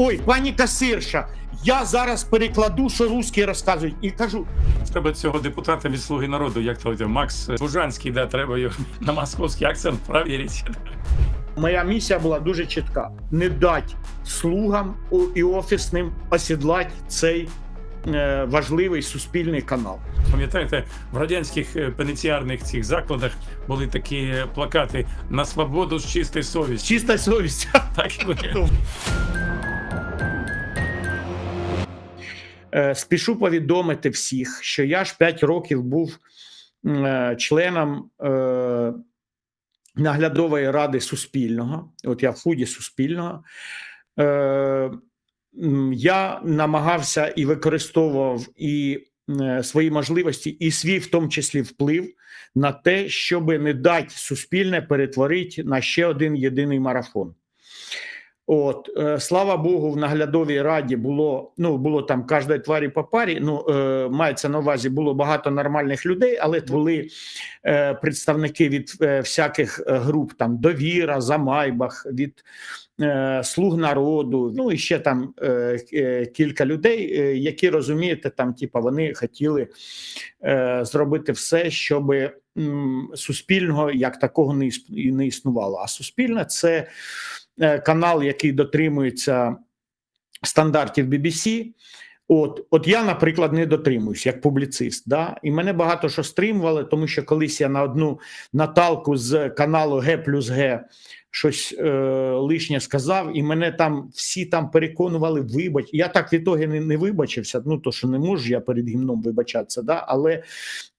Ой, пані касирша, я зараз перекладу, що русські розказують, і кажу: Треба цього депутата від слуги народу, як то Макс Бужанський, да, треба його на московський акцент провірити. моя місія була дуже чітка: не дати слугам і офісним осідлати цей е, важливий суспільний канал. Пам'ятаєте, в радянських е, пенітенціарних цих закладах були такі плакати на свободу з чистою совістю. Чиста совість. Так і вони. Спішу повідомити всіх, що я ж 5 років був е, членом е, наглядової ради Суспільного. От я в худі Суспільного. Е, Я намагався і використовував і е, свої можливості, і свій, в тому числі, вплив на те, щоб не дати суспільне перетворити на ще один єдиний марафон. От е, слава Богу, в наглядовій раді було ну було там кожної тварі по парі. Ну е, мається на увазі, було багато нормальних людей, але були е, представники від е, всяких е, груп, там довіра, Замайбах, від е, слуг народу. Ну і ще там е, е, кілька людей, е, які розумієте, там, типа, вони хотіли е, зробити все, щоб м, суспільного як такого не існувало. А суспільне це канал, який дотримується стандартів BBC. От, от я, наприклад, не дотримуюсь як публіцист. Да? І мене багато що стримували, тому що колись я на одну Наталку з каналу Г плюс Г щось е, лишнє сказав, і мене там всі там переконували, вибач. Я так від того не, не вибачився. Ну то що не можу я перед гімном вибачатися, да? але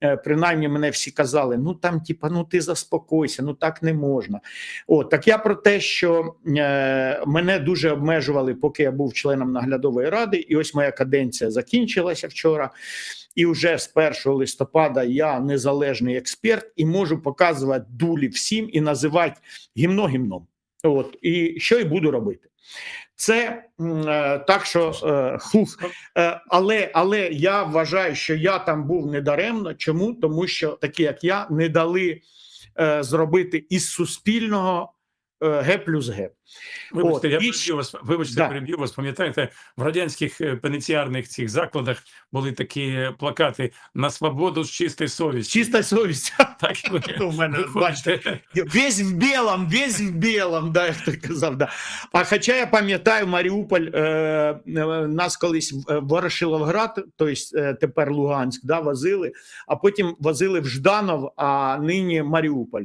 е, принаймні мене всі казали: ну там, типа, ну ти заспокойся, ну так не можна. От так я про те, що е, мене дуже обмежували, поки я був членом наглядової ради, і ось моя каденція закінчилася вчора. І вже з 1 листопада я незалежний експерт і можу показувати дулі всім і називати гімно гімном. От і що і буду робити. Це е, так, що е, хух, Е, але, але я вважаю, що я там був недаремно. Чому? Тому що такі, як я, не дали е, зробити із суспільного Г плюс Г. Вибачте, От, я і вас. Вибачте, Да. переб'ю вас. Пам'ятаєте, в радянських пенітіарних цих закладах були такі плакати на свободу з чистою совістю. Чиста совість. Так. У мене, Виходите. Весь в білому, весь в білому, да, як ти казав. Да. А хоча я пам'ятаю, Маріуполь е, е, нас колись в е, Ворошиловград, тобто тепер Луганськ, да, возили, а потім возили в Жданов, а нині Маріуполь.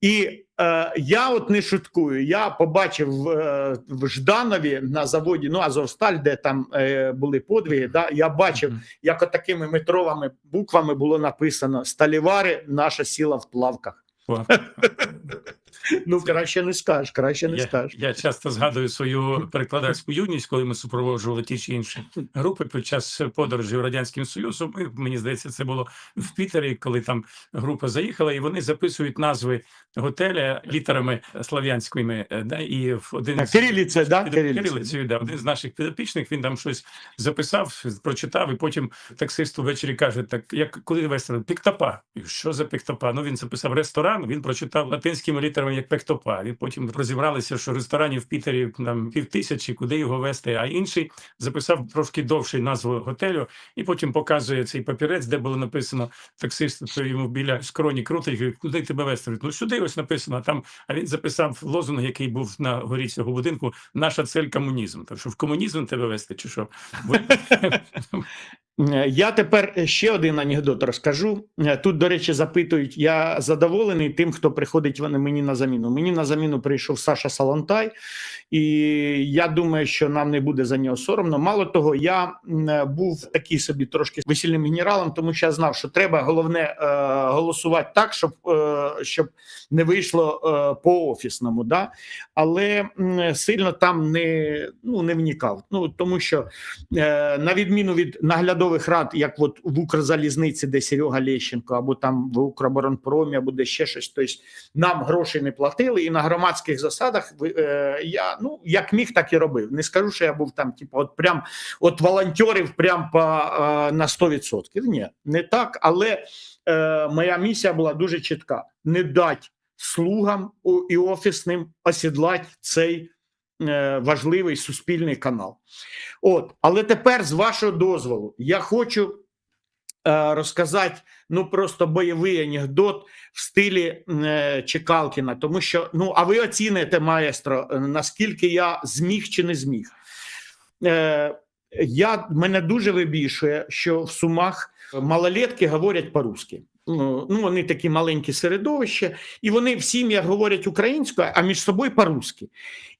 І е, я от не шуткую. Я побачив е, в Жданові на заводі, ну Азовсталь, де там е, були подвиги. Да, я бачив, як отакими метровими буквами було написано: Сталівари, наша сіла в плавках. Ну, краще не скажеш, краще не Я, скажеш. я часто згадую свою перекладацьку юність, коли ми супроводжували ті чи інші групи під час подорожі в радянським Союзом. Мені здається, це було в Пітері, коли там група заїхала, і вони записують назви готеля літерами слав'янськими. е, Да, і в один Так, з- Кирилиця, да? Кирилицею. Да. Один з наших підопічних він там щось записав, прочитав, і потім таксист увечері каже: Так як куди вести? Піктопа. І Що за піктопа? Ну він записав ресторан. Він прочитав латинськими літерами як пектопа. І потім розібралися, що ресторанів в Пітері там пів тисячі, куди його вести. А інший записав трошки довший назву готелю, і потім показує цей папірець, де було написано таксист, то йому біля скроні крутить, говорить, куди тебе вести? Ну сюди ось написано. Там а він записав лозунг, який був на горі цього будинку. Наша цель комунізм. Так що в комунізм тебе вести, чи що? Е, Я тепер ще один анекдот розкажу. Е, Тут, до речі, запитують: я задоволений тим, хто приходить мені на заміну. Мені на заміну прийшов Саша Салантай, і я думаю, що нам не буде за нього соромно. Мало того, я е, був такий собі трошки весільним генералом, тому що я знав, що треба головне голосувати так, щоб, щоб не вийшло по офісному. Да? Але сильно там не, ну, не вникав. Ну, тому що на відміну від наглядових рад, як от в Укрзалізниці, де Серега Лещенко, або там в Укроборонпромі, або де ще щось. Тобто нам грошей не платили, і на громадських засадах е, я ну як міг, так і робив. Не скажу, що я був там, типу, от прям от волонтерів, прям по е, на 100%. Ні, не так, але е, моя місія була дуже чітка: не дати слугам і офісним осідлати цей важливий суспільний канал. От, але тепер, з вашого дозволу, я хочу е, розказати ну просто бойовий анекдот в стилі е, Чекалкіна, тому що ну а ви оціните, маестро, е, наскільки я зміг чи не зміг. Е, я мене дуже вибішує, що в Сумах малолетки говорять по-русски. Ну, ну, вони такі маленькі середовища, і вони в сім'ях говорять українською, а між собою по-русски.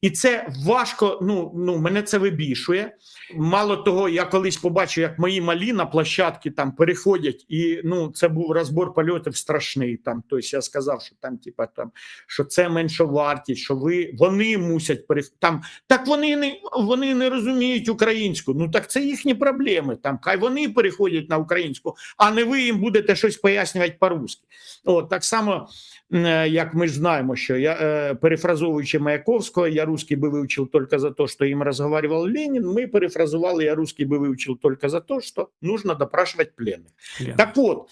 І це важко. Ну, ну мене це вибішує. Мало того, я колись побачив, як мої малі на площадки там переходять, і ну це був розбор польотів страшний. Там тобто я сказав, що там, типа там що це меншовартість, що ви вони мусять перех... там. Так вони не вони не розуміють українську. Ну так це їхні проблеми. Там хай вони переходять на українську, а не ви їм будете щось пояснювати по-русски. От так само, е, як ми ж знаємо, що я е, перефразовуючи Маяковського, я русский би вивчив тільки за те, що їм розговаривав Ленін. Ми перефразували я русский би вивчив тільки за те, що нужно допрашувати пленних. Лен. Так от,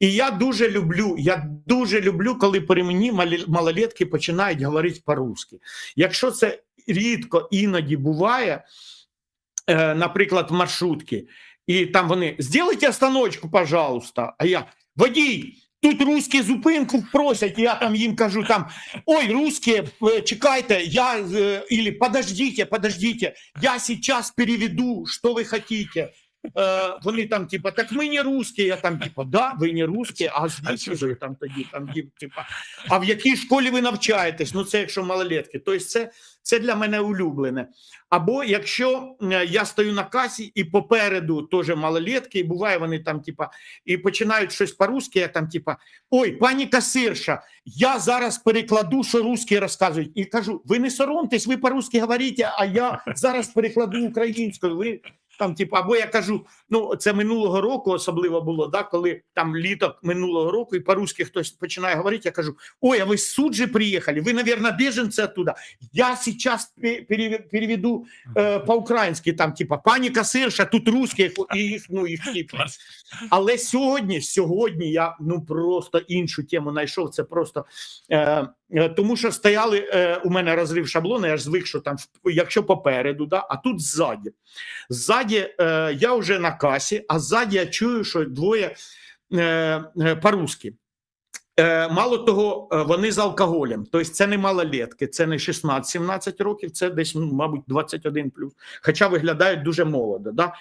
і я дуже люблю, я дуже люблю, коли при мені малолетки починають говорити по-русски. Якщо це рідко іноді буває, е, наприклад, в маршрутці, і там вони «Сделайте остановочку, пожалуйста. А я водій. Тут русські зупинку просять, я там їм кажу там: ой, русські, е, чекайте, я е, или подождите, подождите, я сейчас переведу, що ви хотите. Е, вони там, типа, так ми не русські. Я там, типа, да, ви не русські, а звідки чого ви там тоді там, типа, а в якій школі ви навчаєтесь? Ну, це якщо малолетки. Тобто, це, це для мене улюблене. Або якщо я стою на касі і попереду теж малолетки, і буває, вони там, типа, і починають щось по-русски, я там, типа, ой, пані касирша, я зараз перекладу, що русські розказують. І кажу: ви не соромтесь, ви по-русски говорите, а я зараз перекладу українською. Ви там, типу, або я кажу, ну це минулого року особливо було, да, коли там літо минулого року, і по-русски хтось починає говорити. Я кажу: ой, а ви з суджі приїхали? Ви, мабуть, біженці оттуда. Я зараз переведу е, по-українськи, там, типа, пані касирша, тут русські, і ну, їх типу. Але сьогодні, сьогодні я ну просто іншу тему знайшов. Це просто е, тому, що стояли е, у мене розрив шаблону. Я ж звик, що там якщо попереду, да, а тут ззаді. Ззаді е, я вже на касі, а ззаді я чую, що двоє е, е, по-русски. Е, мало того, е, вони з алкоголем. Тобто це не малолетки, це не 16-17 років, це десь, мабуть, 21 плюс. Хоча виглядають дуже молодо. Да?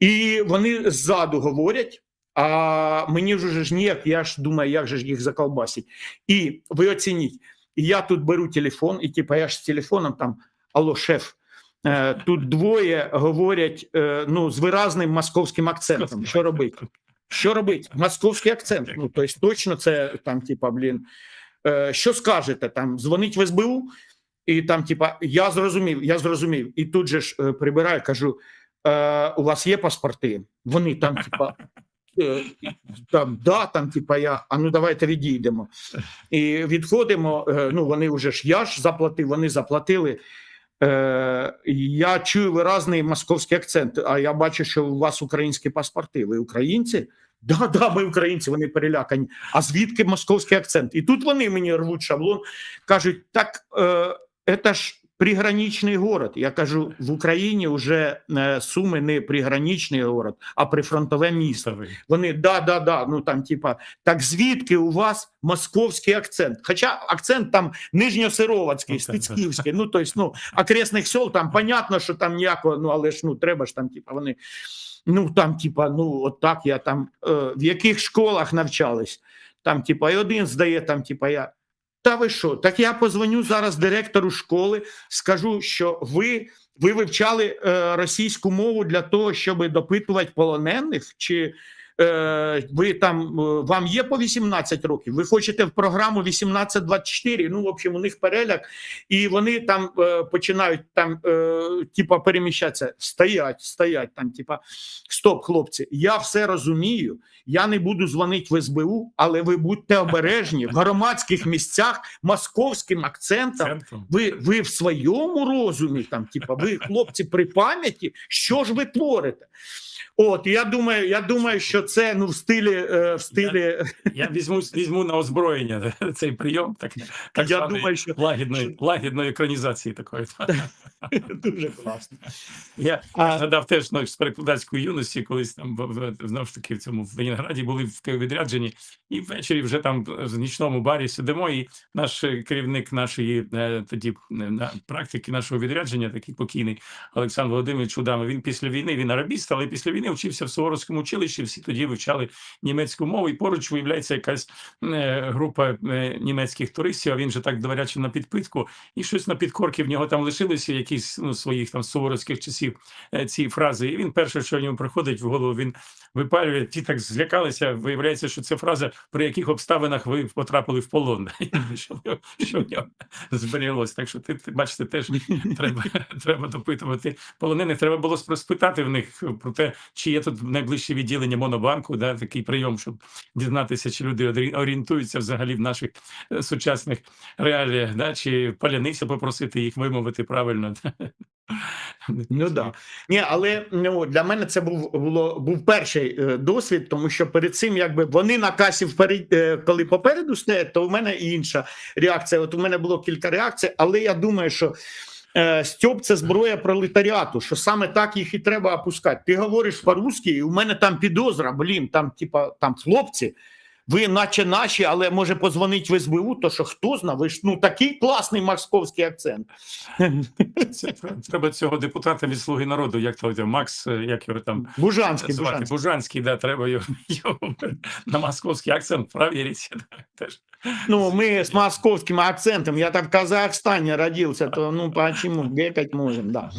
І вони ззаду говорять. А мені вже ж ніяк, я ж думаю, як же ж їх заколбасить. І ви оцініть, я тут беру телефон, і типа я ж з телефоном там, алло, шеф, е, тут двоє говорять е, ну, з виразним московським акцентом. Що робити? Що робити? Московський акцент. Ну, тобто точно це там, типа, блін. Е, що скажете? Там дзвонить в СБУ, і там, типа, я зрозумів, я зрозумів. І тут же ж прибираю, кажу: у вас є паспорти? Вони там, типа. Е, Там, да, там, типа, я, а ну давайте відійдемо. І відходимо. е, Ну, вони вже ж я ж заплатив, вони заплатили. Е, я чую виразний московський акцент. А я бачу, що у вас українські паспорти. Ви українці? Да, да, ми українці, вони перелякані. А звідки московський акцент? І тут вони мені рвуть шаблон, кажуть: так е, це ж приграничний город. Я кажу: в Україні вже е, Суми не приграничний город, а прифронтове місто. Вони да, да, да. Ну там, типа, так звідки у вас московський акцент? Хоча акцент там нижньосировацький, Ну, стецьківський, ну тобто, ну окресних сел, там понятно, що там ніякого, ну але ж ну треба ж там, типа, вони. Ну там, типа, ну от так я там е, в яких школах навчались? Там, типа, і один здає, там, типа, я. Та ви що? Так я позвоню зараз директору школи, скажу, що ви, ви вивчали е, російську мову для того, щоб допитувати полонених, чи ви там е, вам є по 18 років? Ви хочете в програму 18-24? Ну, в общем, у них переляк, і вони там е, починають там, е, типа, переміщатися. Стоять, стоять там, типа, стоп, хлопці, я все розумію. Я не буду дзвонити в СБУ, але ви будьте обережні в громадських місцях московським акцентом. Центром. Ви, ви в своєму розумі, там, типа, ви, хлопці, при пам'яті, що ж ви творите? От, я думаю, я думаю, що це ну в стилі е, в стилі. Я візьму, візьму на озброєння цей прийом, так, так я думаю, що лагідної, лагідної екранізації такої. дуже класно. Я А- згадав теж ну, з перекладацької юності, колись там знову ж таки в цьому в Ленінграді були в відрядженні, і ввечері вже там в нічному барі сидимо. І наш е, керівник нашої е, тоді на практики нашого відрядження, такий покійний Олександр Володимирович Удамов, Він після війни він арабіст, але після війни вчився в Суворовському училищі. Всі тоді вивчали німецьку мову, і поруч виявляється якась е, група е, німецьких туристів. А він же так добряче на підпитку, і щось на підкорки в нього там лишилися, якісь ну своїх там суворовських часів е, ці фрази. І він перше, що йому приходить в голову, він випалює. Ті так злякалися. Виявляється, що це фраза, при яких обставинах ви потрапили в полон. що, в нього- що в нього зберіглось. Так що ти, бачите, теж треба, треба допитувати полонених. Треба було спитати в них про те, чи є тут найближче відділення монобанку, да, такий прийом, щоб дізнатися, чи люди орієнтуються взагалі в наших е, сучасних реаліях, да, чи паляниця попросити їх вимовити правильно. Ну да. Ні, але ну, для мене це був було був перший е, досвід, тому що перед цим, якби вони на касі вперед, е, коли попереду стоять, то в мене інша реакція. От у мене було кілька реакцій, але я думаю, що. Е, Стьоп це зброя пролетаріату, що саме так їх і треба опускати. Ти говориш по-русски, і у мене там підозра, блін, там, типа, там хлопці, ви наче наші, але може позвонить в СБУ, то що хто зна, ви ж ну такий класний московський акцент. Це треба цього депутата від слуги народу, як то Макс, е, як його там Бужанський, звати, Бужанський. Бужанський, да, треба його, його на московський акцент провірити. Да, теж. Ну, мы с московским акцентом. Я там в Казахстане родился, то ну почему? Гекать можем, да.